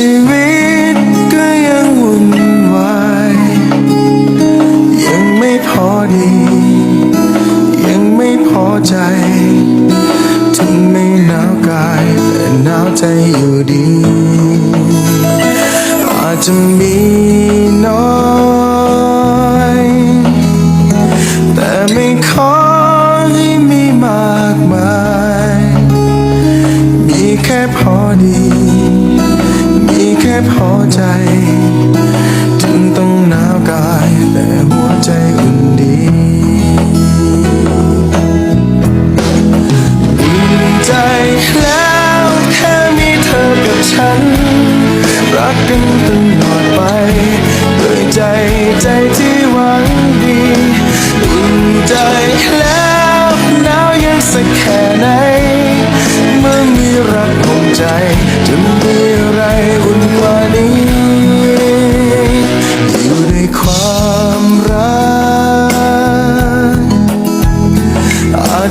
ชีวิตก็ยังวุ่นวายยังไม่พอดี ยังไม่พอใจถึงไม่หนาวกายแต่หนาวใจอยู่ดี อาจจะมีน้อย แต่ไม่ขอให้มีมากมาย มีแค่พอดี พอใจ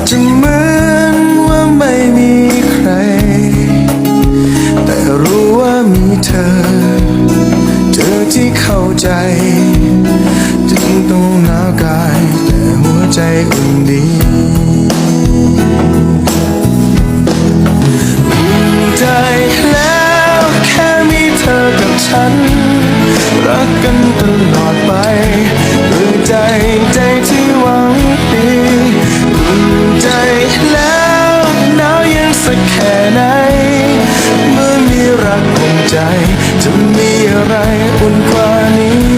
จะเหมือนว่าไม่มีใคร แต่รู้ว่ามีเธอ เธอที่เข้าใจ จึงต้องหนาวกายแต่หัวใจอุ่นดี มีอะไรอุ่นกว่านี้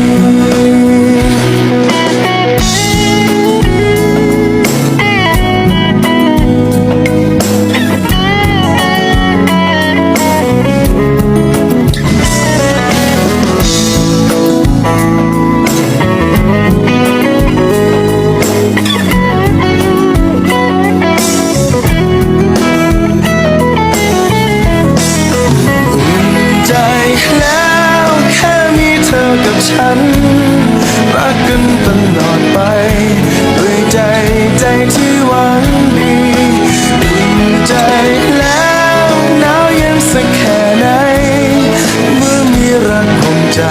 ฉัน รักกันตลอดไป ด้วยใจใจที่หวังดีอิ่มใจแล้วหนาวเย็นสักแค่ไหน เมื่อมีรักของใจ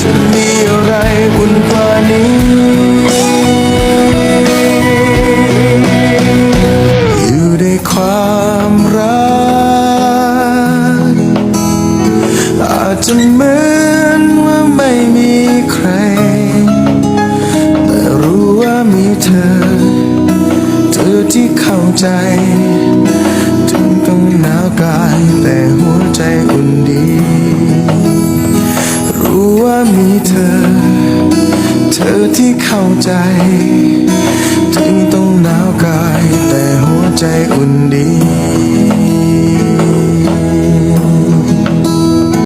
จะ ใจ ถึงต้องหนาวกายแต่หัวใจอุ่นดี รู้ว่ามีเธอ เธอที่เข้าใจ ถึงต้องหนาวกายแต่หัวใจอุ่นดี